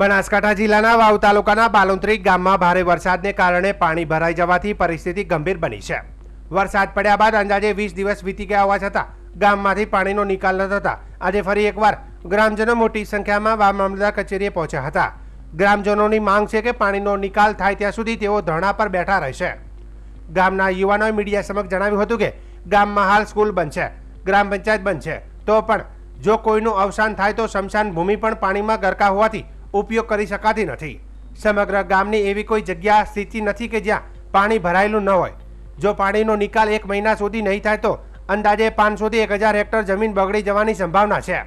બનાસકાંઠા જિલ્લાના વાવ તાલુકાના બાલુંત્રી ગામમાં ભારે વરસાદને કારણે પાણી ભરાઈ જવાથી પરિસ્થિતિ ગંભીર બની છે. વરસાદ પડ્યા બાદ અંદાજે વીસ દિવસ વીતી ગયા હોવા છતાં ગામમાંથી પાણીનો નિકાલ ન થતા આજે ફરી એકવાર ગ્રામજનો મોટી સંખ્યામાં વાવ મામલતદાર કચેરીએ પહોંચ્યા હતા. ગ્રામજનોની માંગ છે કે પાણીનો નિકાલ થાય ત્યાં સુધી તેઓ ધરણા પર બેઠા રહેશે. ગામના યુવાનોએ મીડિયા સમક્ષ જણાવ્યું હતું કે ગામમાં હાલ સ્કૂલ બંધ ગ્રામ પંચાયત બંધ છે. તો પણ જો કોઈનું અવસાન થાય તો શમશાન ભૂમિ પણ પાણીમાં ગરકા હોવાથી ઉપયોગ કરી શકાતી નથી. સમગ્ર ગામની એવી કોઈ જગ્યા, સ્થિતિ નથી કે જ્યાં પાણી ભરાયેલું ન હોય. જો પાણીનો નિકાલ એક મહિના સુધી નહીં થાય તો અંદાજે પાંચસોથી એક હજાર હેક્ટર જમીન બગડી જવાની સંભાવના છે.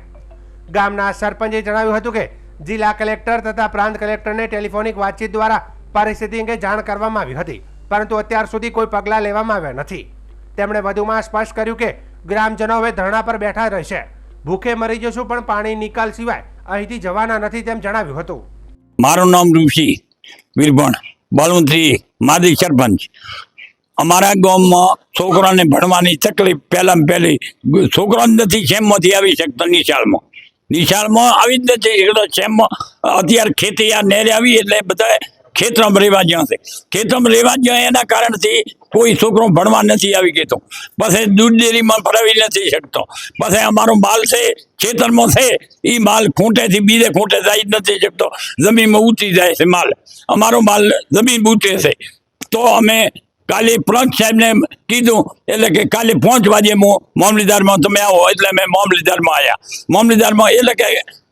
ગામના સરપંચે જણાવ્યું હતું કે, જિલ્લા કલેક્ટર તથા પ્રાંત કલેક્ટરને ટેલિફોનિક વાતચીત દ્વારા પરિસ્થિતિ અંગે જાણ કરવામાં આવી હતી, પરંતુ અત્યાર સુધી કોઈ પગલાં લેવામાં આવ્યા નથી. તેમણે વધુમાં સ્પષ્ટ કર્યું કે, ગ્રામજનો હવે ધરણા પર બેઠા રહેશે. ભૂખે મરી જશું પણ પાણી નિકાલ સિવાય અહીંથી જવાના નથી તેમ જણાવ્યું હતું. મારું નામ ઋષિ વીરભણ બાલુંત્રી માદી સરપંચ. અમારા ગામમાં છોકરાને ભણવાની તકલીફ પહેલાં પહેલી. છોકરો નથી શેમમાંથી આવી શકતા નિશાળમાં. નિશાળમાં આવી જ નથી એકદમ શેમમાં અત્યારે ખેતી આ નેરે આવી એટલે બધા ખેતરમાં રહેવા છે. ખેતરમાં રહેવા જ્યાં એના કારણથી કોઈ છોકરો ભણવા નથી આવી ગયો પછી દૂધ ડેરીમાં ફરાવી નથી શકતો. પછી અમારો માલ છે, ખેતરમાં છે એ માલ ખૂંટેથી બીજે ખૂંટે જાય નથી શકતો. જમીનમાં ઉતરી જાય છે માલ. અમારો માલ જમીન ઉતરે છે. તો અમે કાલે પ્રંત સાહેબને કીધું, એટલે કે કાલે પાંચ વાગે હું મામલીદારમાં તમે આવો, એટલે અમે મામલીદારમાં આવ્યા મામલીદારમાં, એટલે કે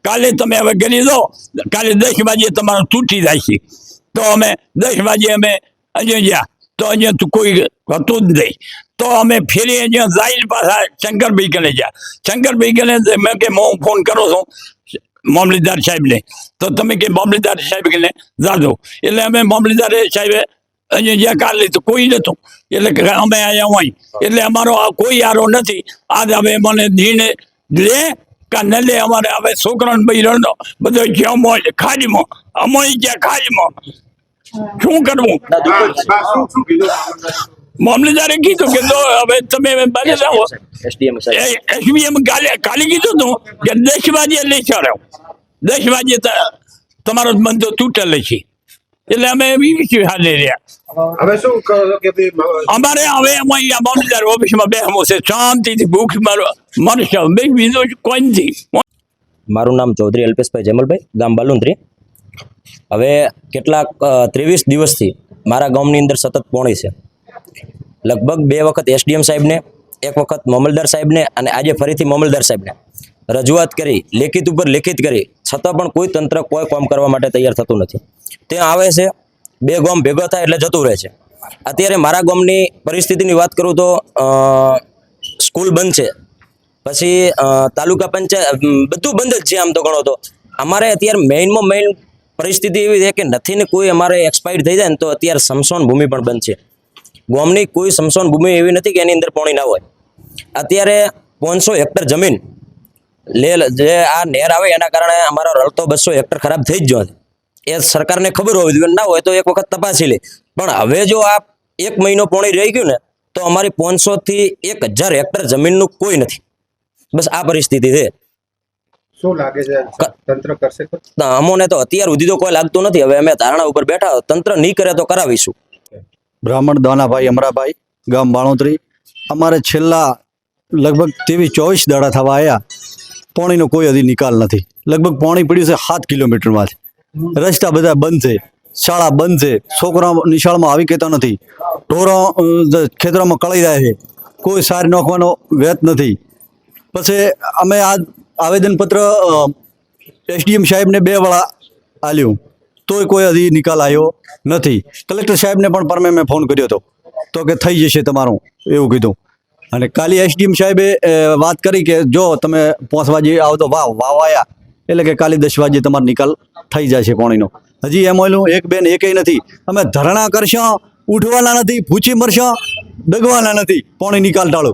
કાલે તમે હવે કરી દો કાલે દસ વાગે તમારું તૂટી જાય છે. તો અમે દસ વાગે અમે અહીંયા ગયા તો અહીંયા તો કોઈ હતું જ નહીં તો અમે ફેરી અહીંયા જઈને પાછા શંકરભાઈ કને ગયા શંકરભાઈ કને મેં કે હું ફોન કરું છું મામલીદાર સાહેબને તો તમે કે મામલીદાર સાહેબ કને જાજો એટલે અમે મામલીદાર સાહેબે અહીંયા જ્યાં કાઢ લીધું કોઈ નતું એટલે અમે અહીંયા હોય એટલે અમારો કોઈ આરો નથી આજ અમે મને ધીને લે કા ન લે અમારે હવે છોકરાને બૈરણનો બધો જ્યાં મોય ખાલીમાં અમોય ગયા ખાલીમાં શું કરવું? મામલેદારે કીધું કે તો હવે તમે બાજુ જાઓ. એસબીએમ કાલે કાલે કીધું તું કે દસ વાગે લઈ ચાલો દસ વાગે ત- તમારો બંધો તૂટેલ છે. એટલે અમે એવી હાલે રહ્યા. હવે શું કહો છો કે અમારે હવે અહીંયા મામલતદાર ઓફિસમાં બેસવું છે. શાંતિથી ભૂખ મારો મરશે બીજું કોઈ નથી મારું નામ ચૌધરી અલ્પેશભાઈ જમલભાઈ ગામ બાલુંત્રી હવે કેટલાક ત્રેવીસ દિવસથી મારા ગામની અંદર સતત પોણી છે. લગભગ બે વખત એસડીએમ સાહેબને એક વખત મામલદાર સાહેબને અને આજે ફરીથી મામલદાર સાહેબને રજૂઆત કરી લેખિત ઉપર લેખિત કરી છતાં પણ કોઈ તંત્ર કોઈ કામ કરવા માટે તૈયાર થતું નથી. ત્યાં આવે છે, બે ગામ ભેગા થાય એટલે જતું રહે છે. અત્યારે મારા ગામની પરિસ્થિતિની વાત કરું તો સ્કૂલ બંધ છે. પછી તાલુકા પંચાયત બધું બંધ જ છે આમ તો ગણો તો. અમારે અત્યારે મેઇનમાં મેઇન પરિસ્થિતિ એવી છે કે નથી ને કોઈ અમારે એક્સપાયર્ડ થઈ જાય ને તો અત્યારે સમસોન ભૂમિ પણ બંધ છે. ગામની કોઈ સમસોન ભૂમિ એવી નથી કે એની અંદર પાણી ના હોય. અત્યારે પાંચસો હેક્ટર જમીન લે જે આ નેર આવે એના કારણે અમારો રળતો બસો હેક્ટર ખરાબ થઈ જ ગયો એ સરકારને ખબર હોવી જોઈએ ના હોય તો એક વખત તપાસી લે. પણ હવે જો આ એક મહિનો પોણી રહી ગયું ને તો અમારી પાંચસો થી એક હજાર હેક્ટર જમીનનું કોઈ નથી. બસ આ પરિસ્થિતિ છે. શું લાગે છે? તંત્ર કરશે તો અમોને તો અત્યાર સુધી તો કોઈ લાગતું નથી. હવે અમે ધારણા ઉપર બેઠા તંત્ર નહીં કરે તો કરાવીશું. બ્રાહ્મણ દાનાભાઈ અમરાભાઈ ગામ બાણોતરી અમારે છેલ્લા લગભગ ત્રેવીસ ચોવીસ દાડા થવા આવ્યા પાણીનો કોઈ હજી નિકાલ નથી. લગભગ પાણી પડ્યું છે સાત કિલોમીટરમાં જ. રસ્તા બધા બંધ છે. શાળા બંધ છે. છોકરા નિશાળમાં આવી કહેતા નથી. ઢોરો ખેતરોમાં કળી જાય છે. કોઈ સાર નાખવાનો વ્યત નથી. પછી અમે આ આવેદનપત્ર એસડીએમ સાહેબને બે વાળા આલ્યું તોય કોઈ હજી નિકાલ આવ્યો નથી. કલેક્ટર સાહેબને પણ પરમે મેં ફોન કર્યો હતો. તો કે થઈ જશે તમારું, એવું કીધું. અને કાલી એસડીએમ સાહેબે વાત કરી કે જો તમે પાંચ વાગે આવો તો વાવ વાવ આવ્યા એટલે કે કાલે દસ વાગે તમારો નિકાલ થઈ જશે પાણીનો હજી એમ ઓલું એક બેન એકેય નથી. અમે ધરણા કરશો, ઉઠવાના નથી ભૂચી મરશો, ડગવાના નથી. પાણી નિકાલ ટાળો.